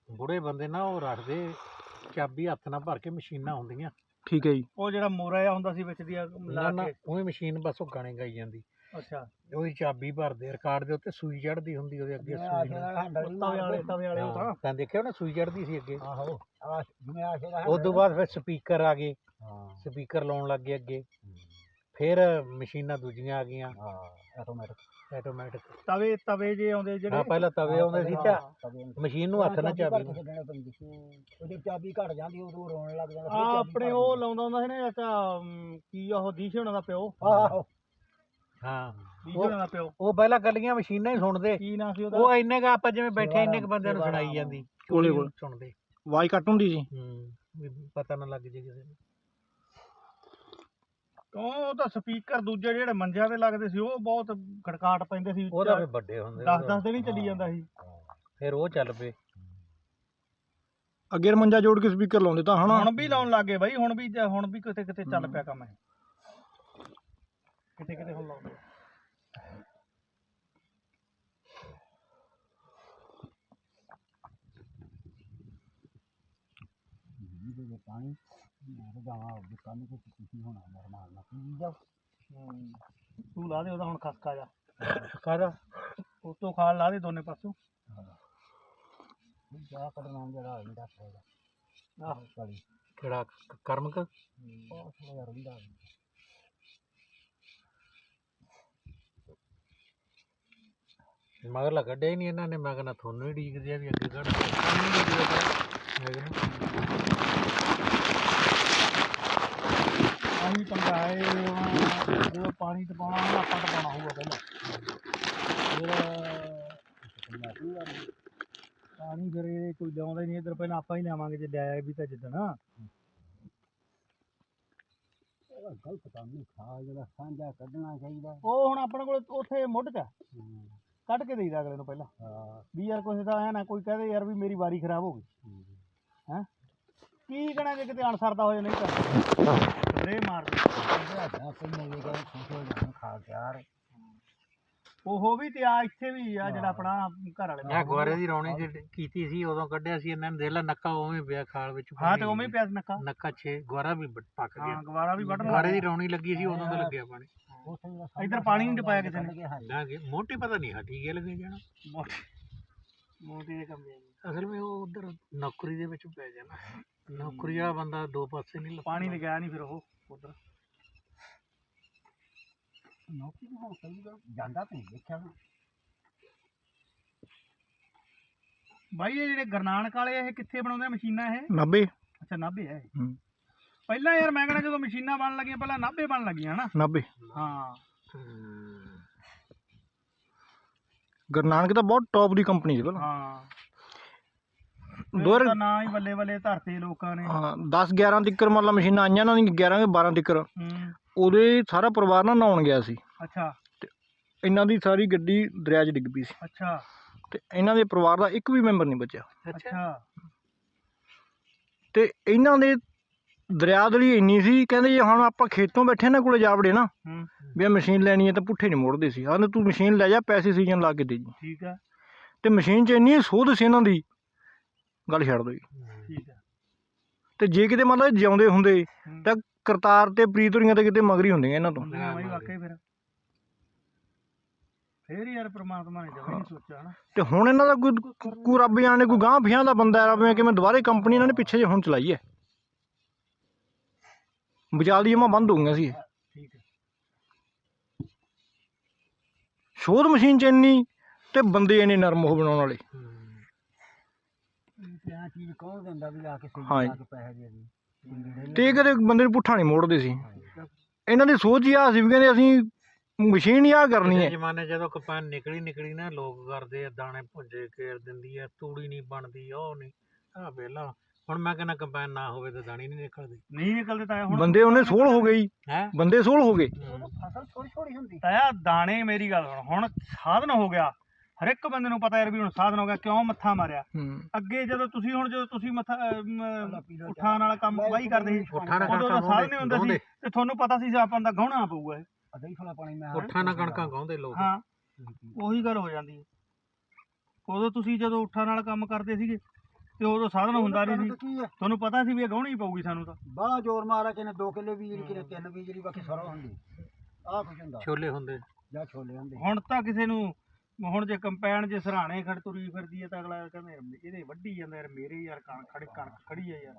ਬੁੜੇ ਬੰਦੇ ਨਾ ਉਹ ਰੱਖਦੇ। ਚਾਬੀ ਹੱਥ ਨਾਲ ਭਰ ਕੇ ਮਸ਼ੀਨਾਂ ਹੁੰਦੀਆਂ ਠੀਕ ਹੈ ਜੀ। ਉਹ ਜਿਹੜਾ ਮੋਰਾ ਆ ਹੁੰਦਾ ਸੀ ਵਿੱਚ ਦੀ ਨਾ ਲਾ ਨਾ ਕੇ। ਉਹੀ ਮਸ਼ੀਨ ਬਸ ਉਹ ਗਾਣੇ ਗਾਈ ਜਾਂਦੀ। ਅੱਛਾ। ਉਹਦੀ ਚਾਬੀ ਭਰਦੇ ਰਿਕਾਰਡ ਦੇ ਉੱਤੇ ਸੂਈ ਚੜਦੀ ਹੁੰਦੀ ਉਹਦੇ ਅੱਗੇ ਸੂਈ ਆਸ਼ੇ ਨਾਲ। ਦਾ ਹੈਂਡਲ ਨਹੀਂ ਤਵੇ ਵਾਲੇ। ਮਾਰਦੇ ਤਵੇ ਵਾਲੇ ਉਹ ਤਾਂ। ਹਾਂ, ਤਾਂ ਦੇਖਿਆ ਨਾ ਸੂਈ ਚੜਦੀ ਸੀ ਅੱਗੇ? ਆਹੋ ਆਸ਼ ਜਿਵੇਂ ਆਸ਼ੇ ਦਾ ਉਸ ਤੋਂ ਬਾਅਦ ਫਿਰ ਸਪੀਕਰ ਆ ਗਏ। ਹਾਂ। ਸਪੀਕਰ ਲਾਉਣ ਲੱਗ ਗਏ ਅੱਗੇ। ਫਿਰ ਮਸ਼ੀਨਾਂ ਦੂਜੀਆਂ ਆ ਗਈਆਂ। ਹਾਂ। ਆਟੋਮੈਟਿਕ ਆਟੋਮੈਟਿਕ ਤਵੇ ਤਵੇ ਜੇ ਆਉਂਦੇ ਹਾਂ ਜਿਹੜੇ ਪਹਿਲਾਂ ਤਵੇ ਆਉਂਦੇ ਸੀ ਤਾਂ ਮਸ਼ੀਨ ਨੂੰ ਹੱਥ ਨਾਲ ਚਾਬੀ। ਘੱਟ ਛੱਡਣਾ ਪੈਂਦੀ ਉਹਦੀ ਚਾਬੀ ਘਟ ਜਾਂਦੀ ਉਦੋਂ ਰੋਣ ਲੱਗ ਜਾਂਦਾ ਆ ਆਪਣੇ ਉਹ ਲਾਉਂਦਾ ਹੁੰਦਾ ਸੀ ਨਾ ਅਮ, ਕੀ ਆ ਉਹ ਦੀਸ਼ ਹੋਣਾ ਦਾ ਪਿਓ। ਆਹੋ। ਹਾਂ। ਦੀਸ਼ ਹੋਣਾ ਦਾ ਪਿਓ। ਉਹ ਪਹਿਲਾਂ ਕੱਲੀਆਂ ਮਸ਼ੀਨਾਂ ਹੀ ਸੁਣਦੇ। ਕੀ ਨਾਂ ਸੀ ਉਹਦਾ? ਉਹ ਇੰਨੇ ਕਾ ਆਪਾਂ ਜਿਵੇਂ ਬੈਠੇ ਇੰਨੇ ਕ ਬੰਦਿਆਂ ਨੂੰ ਸੁਣਾਈ ਜਾਂਦੀ। ਕੋਲੇ ਕੋਲ। ਸੁਣਦੇ। ਆਵਾਜ਼ ਕੱਟ ਹੁੰਦੀ ਸੀ। ਹੂੰ ਵੀ ਪਤਾ ਨਾ ਲੱਗ ਜੇ ਕਿਸੇ ਨੂੰ। ਕਿਉਂ? ਉਹ ਤਾਂ ਸਪੀਕਰ ਦੂਜੇ ਜਿਹੜੇ ਮੰਜਿਆਂ ਤੇ ਲੱਗਦੇ ਸੀ ਉਹ ਬਹੁਤ ਖੜਕਾਟ ਪੈਂਦੇ ਸੀ ਉਹਦਾ ਵੀ ਵੱਡੇ ਹੁੰਦੇ 10 10 ਦਿਨ ਹੀ ਚੱਲੀ ਜਾਂਦਾ ਸੀ। ਫਿਰ ਉਹ ਚੱਲ ਪਏ। ਅੱਗੇ ਮੰਜਾ ਜੋੜ ਕੇ ਸਪੀਕਰ ਲਾਉਂਦੇ ਤਾਂ ਹਨਾ? ਹੁਣ ਵੀ ਲਾਉਣ ਲੱਗੇ ਬਾਈ ਹੁਣ ਵੀ ਹੁਣ ਵੀ ਕਿਤੇ ਕਿਤੇ ਚੱਲ ਪਿਆ ਕੰਮ ਇਹ। ਕਿਤੇ ਕਿਤੇ ਹੁਣ ਲਾਉਂਦੇ ਪਾਣੀ ਮੈਂ ਤਾਂ ਜਾਵਾਂ ਅੱਗੇ ਕੰਮ ਕੁਝ ਤੁਸੀਂ ਹੋਣਾ ਨਰਮਾਲ ਨਾ ਪੀ ਜਾਓ ਤੂੰ ਲਾ ਦੇ ਉਹਦਾ ਹੁਣ ਖਸਕਾ ਜਾ ਕਾਹਦਾ ਉਤੋਂ ਖਾਲ ਲਾ ਦੇ ਦੋਨੇ ਪਾਸੋਂ ਜਾ ਕੱਢਣਾ ਜਿਹੜਾ ਹੁੰਦਾ ਹੋਏਗਾ ਆਹੋ ਕਲੀ ਕਿਹੜਾ ਕ- ਕਰਮਕ ਉਹ ਥੋੜਾ ਰੁੰਦਾ ਮਗਰ ਲਾ ਕੱਢਿਆ ਹੀ ਨਹੀਂ ਇਹਨਾਂ ਨੇ, ਮੈਂ ਕਹਿੰਦਾ ਤੁਹਾਨੂੰ ਹੀ ਡੀਕਦੇ ਆ ਵੀ ਅੱਗੇ ਕੱਢ ਮੈਂ ਕਹਿੰਦਾ ਪਾਣੀ ਪੰਗਾ ਹੈ ਜਦੋਂ ਪਾਣੀ ਤੇ ਪਾਉਣਾ ਹੁੰਦਾ ਆਪਾਂ ਤਾਂ ਪਾਉਣਾ ਹੋਊਗਾ ਪਹਿਲਾਂ। ਫਿਰ ਪਾਣੀ ਫਿਰ ਇਹ ਕੋਈ ਲਿਆਉਂਦਾ ਹੀ ਨਹੀਂ ਇੱਧਰ ਪਹਿਲਾਂ ਆਪਾਂ ਹੀ ਲਿਆਵਾਂਗੇ ਜੇ ਲਿਆਇਆ ਵੀ ਤਾਂ ਜਿੱਦਣ। ਗਲਤ ਕੰਮ ਨਹੀਂ ਖਾ ਜਿਹੜਾ ਸਾਂਝਾ ਕੱਢਣਾ ਚਾਹੀਦਾ। ਉਹ ਹੁਣ ਆਪਣੇ ਕੋਲ ਉੱਥੇ ਮੁੱਢ 'ਚ। ਕੱਢ ਕੇ ਦੇਈਦਾ ਅਗਲੇ ਨੂੰ ਪਹਿਲਾਂ। ਵੀ ਯਾਰ ਕੁਛ ਤਾਂ ਆਇਆ ਨਾ ਕੋਈ ਕਹਦੇ ਯਾਰ ਵੀ ਮੇਰੀ ਵਾਰੀ ਖਰਾਬ ਹੋ ਗਈ। ਹੂੰ। ਕੀ ਕਹਣਾ ਜੇ ਕਿਤੇ ਅਣਸਰਦਾ ਹੋ ਜਾ ਨਹੀਂ ਕਰ ਰੇ ਮਾਰ ਉਹ ਵੀ ਤੇ ਆ ਇੱਥੇ ਵੀ ਆ ਜਿਹੜਾ ਆਪਣਾ ਘਰ ਵਾਲੇ ਮੈਂ ਗੁਆਰੇ ਦੀ ਰੌਣੀ ਜਿਹੜੀ ਕੀਤੀ ਸੀ ਉਦੋਂ ਕੱਢਿਆ ਸੀ ਇਹਨਾਂ ਨੇ ਦੇਖ ਲਾ ਨੱਕਾ ਉਵੇਂ ਪਿਆ ਖਾਲ ਵਿੱਚ ਹਾਂ ਤੇ ਉਵੇਂ ਪਿਆ ਨੱਕਾ। ਨੱਕਾ 6 ਗੁਆਰਾ ਵੀ ਪੱਕ ਗਿਆ। ਹਾਂ ਗਵਾਰਾ ਵੀ ਵੱਢਣ ਗੁਆਰੇ ਦੀ ਰੌਣੀ ਲੱਗੀ ਸੀ ਉਦੋਂ ਤਾਂ ਲੱਗਿਆ ਪਾਣੀ। ਇੱਧਰ ਪਾਣੀ ਨਹੀਂ ਪਾਇਆ ਕਿਸੇ ਨੇ। ਕਿ ਮੋਟੀ ਪਤਾ ਨਹੀਂ ਹਟੀ ਗਿਆ ਲੱਗੇ ਜਾਣਾ। ਮੋਟੀ ਦੇ ਕੰਮ ਹੈ ਅਸਲ ਵਿੱਚ ਉਹ ਉਧਰ ਨੌਕਰੀ ਦੇ ਵਿੱਚ ਪੈ ਜਾਣਾ ਨੌਕਰੀ ਵਾਲਾ ਬੰਦਾ ਦੋ ਪਾਸੇ ਨਹੀਂ ਲੱਗ ਪਾਣੀ ਤੇ ਗਿਆ ਨਹੀਂ ਫਿਰ ਉਹ ਉਧਰ। ਨੌਕਰੀ ਨੂੰ ਕਈ ਵਾਰ ਜਾਂਦਾ ਤੇ ਦੇਖਿਆ ਨਾ ਬਾਈ ਇਹ ਜਿਹੜੇ ਗਰਨਾਨਕ ਵਾਲੇ ਇਹ ਕਿੱਥੇ ਬਣਾਉਂਦੇ ਆ ਮਸ਼ੀਨਾਂ ਇਹ? ਨਾਭੇ। ਅੱਛਾ ਨਾਭੇ ਹੈ ਇਹ। ਹੂੰ। ਪਹਿਲਾਂ ਯਾਰ ਮੈਂ ਕਹਿੰਦਾ ਜਦੋਂ ਮਸ਼ੀਨਾਂ ਬਣਨ ਲੱਗੀਆਂ ਪਹਿਲਾਂ ਨਾਭੇ ਬਣਨ ਲੱਗੀਆਂ ਹਨਾ? ਨਾਭੇ। ਹਾਂ। ਗੁਰਨਾਨਕ ਤਾਂ ਬਹੁਤ ਟੌਪ ਦੀ ਕੰਪਨੀ ਸੀ ਪਹਿਲਾਂ। ਹਾਂ। ਦੋ ਨਾਂ ਹੀ ਬੱਲੇ ਬੱਲੇ ਧਰਤੇ ਲੋਕਾਂ ਨੇ। ਹਾਂ 10 11 ਤੱਕਰ ਮਤਲਬ ਮਸ਼ੀਨਾਂ ਆਈਆਂ ਨਾ 11 ਕੇ 12 ਤੱਕਰ। ਹੂੰ। ਉਹਦੇ ਸਾਰਾ ਪਰਿਵਾਰ ਨਾ ਨਹਾਉਣ ਗਿਆ ਸੀ। ਅੱਛਾ। ਇਹਨਾਂ ਦੀ ਸਾਰੀ ਗੱਡੀ ਦਰਿਆ 'ਚ ਡਿੱਗ ਪਈ ਸੀ। ਅੱਛਾ। ਤੇ ਇਹਨਾਂ ਦੇ ਪਰਿਵਾਰ ਦਾ ਇੱਕ ਵੀ ਮੈਂਬਰ ਨਹੀਂ ਬਚਿਆ। ਅੱਛਾ। ਤੇ ਇਹਨਾਂ ਦੇ ਦਰਿਆ ਦਲੀ ਇੰਨੀ ਸੀ ਕਹਿੰਦੇ ਜੇ ਹੁਣ ਆਪਾਂ ਖੇਤੋਂ ਬੈਠੇ ਨਾ ਕੋਲੇ ਜਾ ਵੜੇ ਨਾ ਵੀ ਇਹ ਮਸ਼ੀਨ ਲੈਣੀ ਹੈ ਤਾਂ ਪੁੱਠੇ ਨਹੀਂ ਮੋੜਦੇ ਸੀ। ਆਂਦੇ ਤੂੰ ਮਸ਼ੀਨ ਲੈ ਜਾ ਪੈਸੇ ਸੀਜ਼ਨ ਲਾ ਕੇ ਦੇ ਜੀ। ਠੀਕ ਆ। ਤੇ ਮਸ਼ੀਨ 'ਚ ਇੰਨੀ ਸੋਧ ਸੀ ਇਹਨਾਂ ਦੀ ਗੱਲ ਛੱਡ ਦੋ ਜੀ। ਠੀਕ ਆ। ਤੇ ਜੇ ਕਿਤੇ ਮਤਲਬ ਜਿਉਂਦੇ ਹੁੰਦੇ। ਤਾਂ ਕਰਤਾਰ ਤੇ ਪ੍ਰੀਤੁਰੀਆਂ ਤੇ ਕਿਤੇ ਮਗਰੀ ਹੁੰਦੀਆਂ ਇਹਨਾਂ ਤੋਂ। ਹੁੰਦੀਆਂ ਬਾਈ ਵਾਕਈ ਫਿਰ। ਫੇਰ ਯਾਰ ਪ੍ਰਮਾਤਮਾ ਨੇ ਜਮਾ ਨਹੀਂ ਸੋਚਿਆ ਹਨਾ। ਤੇ ਹੁਣ ਇਹਨਾਂ ਦਾ ਕੋਈ ਕੋਈ ਰੱਬ ਜਾਣੇ ਕੋਈ ਗਾਂਹ ਫਿਆਂ ਦਾ ਬੰਦਾ ਹੈ ਰੱਬ ਕਿਵੇਂ ਦੁਬਾਰੇ ਕੰਪਨੀ ਇਹਨਾਂ ਨੇ ਪਿੱਛੇ ਜੇ ਹੁਣ ਚਲਾਈ ਹੈ। ਵਿਚਾਲ ਜਮਾ ਬੰਦ ਹੋ ਗਈਆਂ ਸੀ। ਇਹ। ਠੀਕ ਹੈ। ਸ਼ੋਧ ਮਸ਼ੀਨ ਚ ਇੰਨੀ ਤੇ ਬੰਦੇ ਇੰਨੇ ਨਰਮ ਉਹ ਬਣਾਉਣ ਵਾਲੇ। ਤੇ ਆ ਚੀਜ਼ ਕੌਣ ਦਿੰਦਾ ਵੀ ਆ ਕੇ ਸਹੀ ਹਾਂ ਲਾ ਕੇ ਪੈਸੇ ਦੇ ਦੇ। ਤੇ ਇਹ ਕਦੇ ਬੰਦੇ ਨੂੰ ਪੁੱਠਾ ਨਹੀਂ ਮੋੜਦੇ ਸੀ। ਇਹਨਾਂ ਦੀ ਸੋਚ ਹੀ ਆ ਸੀ ਵੀ ਕਹਿੰਦੇ ਅਸੀਂ ਮਸ਼ੀਨ ਹੀ ਆ ਕਰਨੀ ਹੈ। ਜ਼ਮਾਨੇ ਜਦੋਂ ਕਪਾਨ ਨਿਕਲੀ ਨਿਕਲੀ ਨਾ ਲੋਕ ਕਰਦੇ ਆ ਦਾਣੇ ਭੁੰਜੇ ਕੇਰ ਦਿੰਦੀ ਆ ਤੂੜੀ ਨਹੀਂ ਬਣਦੀ ਉਹ ਨਹੀਂ। ਆ ਵੇਲਾ ਹੁਣ ਮੈਂ ਕਹਿੰਦਾ ਕੰਪਾਈਨ ਨਾ ਹੋਵੇ ਤਾਂ ਦਾਣੇ ਨਹੀਂ ਨਿਕਲਦੇ। ਨਹੀਂ ਨਿਕਲਦੇ ਤਾਂ ਹੁਣ ਬੰਦੇ ਉਹਨੇ ਸੋਲ ਹੋ ਗਈ ਹੈ? ਬੰਦੇ ਸੋਲ ਹੋ ਗਏ। ਫਸਲ ਥੋੜੀ ਥੋੜੀ ਹੁੰਦੀ। ਤਾਇਆ ਦਾਣੇ ਮੇਰੀ ਗੱਲ ਸੁਣ ਹੁਣ ਸਾਧਨ ਹੋ ਗਿਆ। ਹਰ ਇੱਕ ਬੰਦੇ ਨੂੰ ਪਤਾ ਯਾਰ ਵੀ ਹੁਣ ਸਾਧਨ ਹੋ ਗਿਆ ਕਿਉਂ ਮੱਥਾ ਮਾਰਿਆ? ਹੂੰ। ਅੱਗੇ ਜਦੋਂ ਤੁਸੀਂ ਹੁਣ ਜਦੋਂ ਤੁਸੀਂ ਮੱਥਾ ਉਠਾਣ ਵਾਲਾ ਕੰਮ ਵਾਹੀ ਕਰਦੇ ਸੀ। ਉਦੋਂ ਤਾਂ ਸਾਧਨ ਨਹੀਂ ਹੁੰਦਾ ਸੀ ਗਾਉਂਦੇ ਤੇ ਤੁਹਾਨੂੰ ਪਤਾ ਸੀ ਆਪਾਂ ਦਾ ਗਾਉਣਾ ਪਊਗਾ ਇਹ। ਅਦਾਈ ਥੋੜਾ ਪਾਣੀ ਮੈਂ ਉਠਾਂ ਨਾ ਕਣਕਾਂ ਗਾਉਂਦੇ ਲੋਕ। ਹਾਂ ਉਹੀ ਗੱਲ ਹੋ ਜਾਂਦੀ ਹੈ। ਉਦੋਂ ਤੁਸੀਂ ਜਦੋਂ ਉਠਾਣ ਵਾਲਾ ਕੰਮ ਕਰਦੇ ਸੀਗੇ ਤੇ ਉਦੋਂ ਸਾਧਨ ਹੁੰਦਾ ਨਹੀਂ ਸੀ। ਕੀ ਹੈ ਤੁਹਾਨੂੰ ਪਤਾ ਸੀ ਵੀ ਇਹ ਗਾਉਣੀ ਪਊਗੀ ਸਾਨੂੰ ਤਾਂ। ਬੜਾ ਜ਼ੋਰ ਮਾਰਿਆ ਕਿਨੇ 2 ਕਿੱਲੇ ਬੀਜ ਕਿਨੇ 3 ਬੀਜ ਲਈ ਬਾਕੀ ਸਾਰਾ ਹੁੰਦੀ। ਆ ਕੁਝ ਹੁੰਦਾ। ਛੋਲੇ ਹੁੰਦੇ। ਜਾਂ ਛੋਲਿਆਂ ਦੇ ਹੁਣ ਤਾਂ ਕਿਸੇ ਨੂੰ ਹੁਣ ਜੇ ਕੰਪੈਨ ਜੇ ਸਰਾਣੇ ਖੜ ਤੁਰੀ ਫਿਰਦੀ ਹੈ ਤਾਂ ਅਗਲਾ ਕਹਿੰਦਾ ਯਾਰ ਇਹਦੇ ਵੱਢੀ ਜਾਂਦਾ ਯਾਰ ਮੇਰੇ ਯਾਰ ਕਣਕ ਖੜੀ ਕਣਕ ਖੜੀ ਹੈ ਯਾਰ।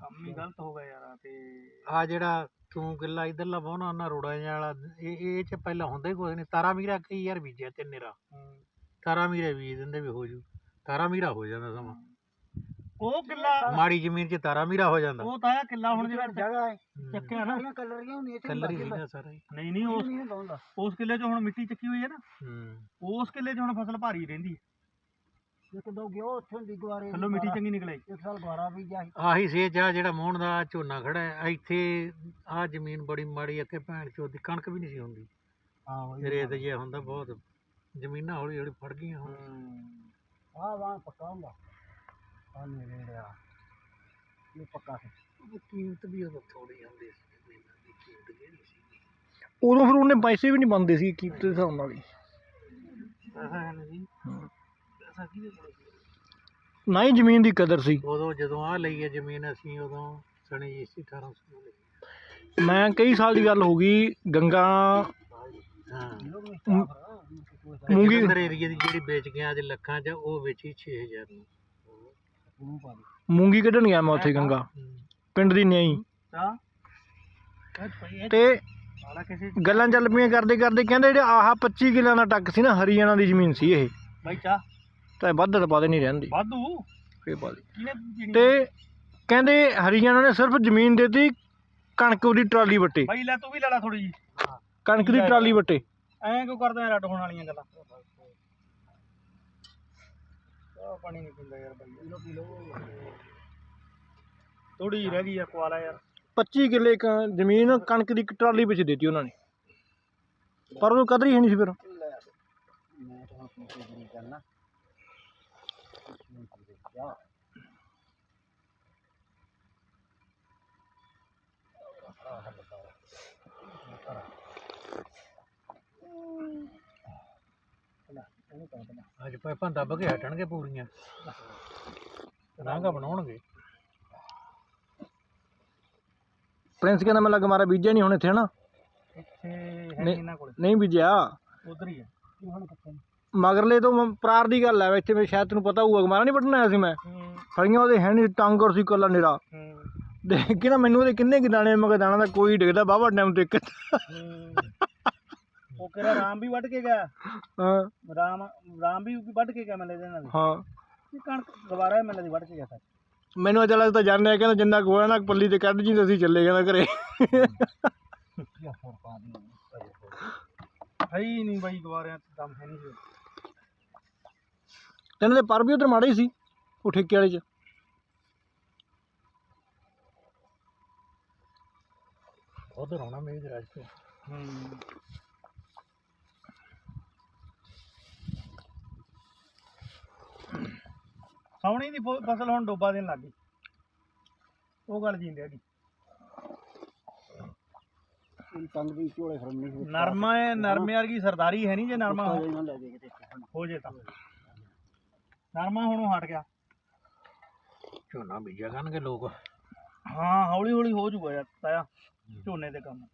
ਕੰਮ ਹੀ ਗਲਤ ਹੋ ਗਿਆ ਯਾਰ ਤੇ ਆ ਜਿਹੜਾ ਤੂੰ ਕਿੱਲਾ ਇਧਰਲਾ ਵਾਹੁਣਾ ਉਹਨਾਂ ਰੋੜਾ ਜਿਹਾ ਵਾਲਾ ਇਹ ਇਹ ਚ ਪਹਿਲਾਂ ਹੁੰਦਾ ਹੀ ਕੋਈ ਨਹੀਂ ਤਾਰਾ ਮੀਰਾ ਕਈ ਯਾਰ ਬੀਜਿਆ ਤੇ ਨਿਰਾ। ਤਾਰਾ ਮੀਰਾ ਬੀਜ ਦਿੰਦੇ ਵੀ ਹੋ ਜੂ। ਤਾਰਾ ਮੀਰਾ ਹੋ ਜਾਂਦਾ ਸਮਾਂ। ਉਹ ਕਿੱਲਾ ਮਾੜੀ ਜ਼ਮੀਨ 'ਚ ਤਾਰਾ ਮੀਰਾ ਹੋ ਜਾਂਦਾ। ਉਹ ਤਾਂ ਆ ਕਿੱਲਾ ਹੁਣ ਜਿਹੜਾ ਜਗ੍ਹਾ ਹੈ ਚੱਕਿਆ ਨਾ। ਸਾਰੀਆਂ ਕਲਰੀਆਂ ਹੁੰਦੀਆਂ ਇੱਥੇ ਕਲਰ ਹੀ ਸੀ ਨਾ ਸਾਰਾ ਹੀ। ਨਹੀਂ ਨਹੀਂ ਉਸ ਨਹੀਂ ਹੁੰਦਾ। ਹੁੰਦਾ ਉਸ ਕਿੱਲੇ 'ਚ ਹੁਣ ਮਿੱਟੀ ਚੱਕੀ ਹੋਈ ਹੈ ਨਾ। ਹੂੰ। ਉਸ ਕਿੱਲੇ 'ਚ ਹੁਣ ਫਸਲ ਭਾਰੀ ਰਹਿੰਦੀ ਹੈ। ਇੱਕ ਦੋ ਗਿਆ ਉੱਥੋਂ ਦੀ ਗੁਆਰੇ ਥੱਲੋਂ ਮਿੱਟੀ ਚੰਗੀ ਨਿਕਲੇ। ਇੱਕ ਸਾਲ ਗੁਆਰਾ ਵੀ ਗਿਆ ਸੀ। ਆਹੀ ਸੇਜ ਆ ਜਿਹੜਾ ਮੋਹਣ ਦਾ ਝੋਨਾ ਖੜਾ ਹੈ ਇੱਥੇ ਆ ਜ਼ਮੀਨ ਬੜੀ ਮਾੜੀ ਭੈਣ ਚੋਦ ਦੀ ਕਣਕ ਵੀ ਨਹੀਂ ਸੀ ਹੁੰਦੀ। ਰੇਤ ਜਿਹਾ ਹੁੰਦਾ ਬਹੁਤ ਜ਼ਮੀਨਾਂ ਹੌਲੀ ਹੌਲੀ ਫੜ ਗਈਆਂ ਹੁਣ। ਆਹ ਵਾਂ ਪੱਕਾ ਹੁੰਦਾ। ਆ ਨੇੜੇ ਰਿਹਾ ਇਹ ਪੱਕਾ ਸੀ ਕੀਮਤ ਵੀ ਉਦੋਂ ਥੋੜੀ ਹੁੰਦੀ ਸੀ ਜ਼ਮੀਨਾਂ ਦੀ ਕੀਮਤ ਕਿਹੜੀ ਸੀ? ਉਦੋਂ ਫਿਰ ਉਹਨੇ ਪੈਸੇ ਵੀ ਨਹੀਂ ਬੰਦੇ ਸੀ ਕੀਮਤ ਦੇ ਹਿਸਾਬ ਨਾਲ ਹੀ। ਪੈਸਾ ਹੈ ਨਹੀਂ ਪੈਸਾ ਕਿਹਦੇ ਕੋਲ ਸੀ? ਨਾ ਹੀ ਜ਼ਮੀਨ ਦੀ ਕਦਰ ਸੀ। ਉਦੋਂ ਜਦੋਂ ਆ ਲਈ ਹੈ ਜ਼ਮੀਨ ਅਸੀਂ ਉਦੋਂ ਸਣੀ ਜੀ ਸੀ 1800 ਨੂੰ ਲਈ। ਮੈਂ ਕਈ ਸਾਲ ਦੀ ਗੱਲ ਹੋ ਗਈ ਗੰਗਾ ਹਾਂ। ਮੂੰਗੀ ਏਰੀਆ ਦੀ ਜਿਹੜੀ ਵੇਚ ਗਿਆ ਅੱਜ ਲੱਖਾਂ 'ਚ ਉਹ ਵੇਚੀ 6000 ਨੂੰ। ਪਾ ਦੇ। ਮੂੰਗੀ ਕੱਢਣ ਗਿਆ ਮੈਂ ਉੱਥੇ ਗੰਗਾ। ਪਿੰਡ ਦੀ ਨਿਆਈ। ਤਾਂ? ਗੱਲਾਂ ਚੱਲ ਪਈਆਂ ਕਰਦੇ ਕਰਦੇ ਕਹਿੰਦੇ ਜਿਹੜੇ ਆਹ 25 ਕਿੱਲਿਆਂ ਦਾ ਟੱਕ ਸੀ ਨਾ ਹਰੀਆਣਾ ਦੀ ਜ਼ਮੀਨ ਸੀ ਇਹ। ਬਾਈ ਤਾਂ ਵੱਧ ਤਾਂ ਪਾ ਨਹੀਂ ਰਹਿੰਦੀ। ਵਾਧੂ। ਫੇਰ? ਤੇ ਕਹਿੰਦੇ ਹਰੀਆਣਾ ਨੇ ਸਿਰਫ ਜ਼ਮੀਨ ਦੇਤੀ ਕਣਕ ਉਹਦੀ ਟਰਾਲੀ ਵੱਟੇ। ਬਾਈ ਲੈ ਤੂੰ ਵੀ ਲੈ ਲੈ ਥੋੜੀ ਜੀ ਕਣਕ ਦੀ ਟਰਾਲੀ ਵੱਟੇ। ਐਂ ਕਿਉਂ ਕਰਦਾ ਯਾਰ ਅੱਡ ਹੋਣ ਵਾਲੀਆਂ ਗੱਲਾਂ? ਚਾਹ ਪਾਣੀ ਨਹੀਂ ਪੀਂਦਾ ਯਾਰ ਬਾਈ। ਥੋੜੀ ਰਹਿ ਗਈ ਆ ਕੁਆਲਾ ਯਾਰ। 25 ਕਿੱਲੇ ਕ ਜ਼ਮੀਨ ਕਣਕ ਦੀ ਇੱਕ ਟਰਾਲੀ ਵਿੱਚ ਦੇਤੀ ਉਹਨਾਂ ਨੇ। ਪਰ ਉਹ ਕਦਰ ਹੀ ਨਹੀਂ ਸੀ ਫਿਰ। ਮੈਂ ਤਾਂ ਹੁਣ ਕੀ ਕਰੀ ਕਰਨਾ ਪਾਈਪਾਂ ਦੱਬ ਕੇ ਹਟਣਗੇ ਪੂਰੀਆਂ। ਰਾਂਗਾ ਬਣਾਉਣਗੇ। ਪ੍ਰਿੰਸ ਕਹਿੰਦਾ ਮੈਂ ਲੱਗ ਮਾਰਾ ਬੀਜਿਆ ਨਹੀਂ ਹੁਣ ਇੱਥੇ ਹਨਾ? ਇੱਥੇ ਹੈ ਨਹੀਂ। ਇਹਨਾਂ ਕੋਲ। ਨਹੀਂ ਬੀਜਿਆ। ਉਧਰ ਹੀ ਹੈ। ਹੁਣ ਕਿੱਥੇ ਮਗਰਲੇ ਤੋਂ ਪ੍ਰਾਰ ਦੀ ਗੱਲ ਹੈ ਇੱਥੇ ਮੈਂ ਸ਼ਾਇਦ ਤੈਨੂੰ ਪਤਾ ਹੋਊਗਾ ਮਾਰਾ ਨਹੀਂ ਵੱਢਣ ਆਇਆ ਸੀ ਮੈਂ। ਫੜੀਆਂ ਉਹਦੇ ਹੈ ਨਹੀਂ ਟਾਂਗਰ ਸੀ ਕੱਲਾ ਨਿਰਾ। ਹੂੰ। ਦੇਖ ਕੇ ਨਾ ਮੈਨੂੰ ਉਹਦੇ ਕਿੰਨੇ ਕਿ ਦਾਣੇ ਮਗਰ ਦਾਣਾ ਦਾ ਕੋਈ ਡਿੱਗਦਾ ਬਾਬਾ ਟਾਈਮ ਤੇ ਇੱਕ ਕਿਹੜਾ ਰਾਮ ਵੀ ਵੱਢ ਕੇ ਗਿਆ। ਹਾਂ। ਰਾਮ ਰਾਮ ਵੀ ਵੱਢ ਕੇ ਗਿਆ ਮੈਂ ਲੈਦੇ ਨਾਲ। ਹਾਂ। ਇਹ ਕਣਕ ਦੁਬਾਰਾ ਮੈਂ ਲੈਦੀ ਵੱਢ ਕੇ ਗਿਆ ਸੱਚ। ਮੈਨੂੰ ਅਜਾ ਲੱਗਦਾ ਜਾਣਿਆ ਕਹਿੰਦਾ ਜਿੰਨਾ ਕੋਇਆ ਨਾ ਪੱਲੀ ਤੇ ਕੱਢ ਜੀ ਤੇ ਅਸੀਂ ਚੱਲੇ ਕਹਿੰਦਾ ਘਰੇ। ਜਾਂ ਹੋਰ ਪਾ ਦੇ ਹੈ ਹੀ ਨਹੀਂ ਬਾਈ ਦੁਬਾਰਿਆਂ ਚ ਦਮ ਹੈ ਨਹੀਂ ਇਹਨਾਂ ਦੇ ਪਰ ਵੀ ਉਧਰ ਮਾੜੇ ਹੀ ਸੀ ਉਹ ਠੇਕੇ ਵਾਲੇ ਚ। ਉਧਰ ਆਉਣਾ ਮੇਜ ਰਾਜ ਤੋਂ। ਹੂੰ। ਸਾਉਣੀ ਦੀ ਫ- ਫਸਲ ਹੁਣ ਡੋਬਾ ਦੇਣ ਲੱਗ ਗਈ। ਉਹ ਗੱਲ ਜਿੰਦੇ ਹੈਗੀ ਇਹ ਤੰਗ ਵੀ ਝੋਲੇ ਫਰਮਣੀ ਸੀ ਨਰਮਾ ਹੈ ਨਰਮੇ ਵਰਗੀ ਸਰਦਾਰੀ ਹੈ ਨਹੀਂ ਜੇ ਨਰਮਾ। ਹੋ- ਇਹਨਾਂ ਲੈ ਦੇ ਕਿਤੇ। ਹੋ ਜੇ ਤਾਂ। ਨਰਮਾ ਹੁਣੋਂ ਹਟ ਗਿਆ। ਝੋਨਾ ਬੀਜਿਆ ਕਰਨਗੇ ਲੋਕ। ਹਾਂ ਹੌਲੀ ਹੌਲੀ ਹੋ ਜਾਊਗਾ ਯਾਰ ਤਾਇਆ। ਝੋਨੇ ਦੇ ਕੰਮ।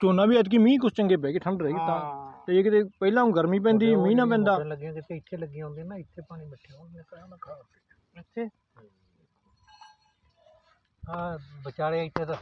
ਝੋਨਾ ਵੀ ਐਤਕੀ ਮੀਂਹ ਕੁਛ ਚੰਗੇ ਪੈ ਗਏ ਠੰਡ ਰਹੀ ਤਾਂ। ਹਾਂ। ਤੇ ਜੇ ਕਿਤੇ ਪਹਿਲਾਂ ਗਰਮੀ ਪੈਂਦੀ ਮੀਂਹ ਨਾ ਪੈਂਦਾ। ਲੱਗੀਆਂ ਕਿਤੇ ਇੱਥੇ ਲੱਗੀਆਂ ਹੁੰਦੀਆਂ ਨਾ ਇੱਥੇ ਪਾਣੀ ਮਿੱਠੇ ਹੋਣਗੇ ਤਾਂ ਨਾ ਖਾ ਇੱਥੇ? ਆ ਵਿਚਾਰੇ ਇੱਥੇ ਤਾਂ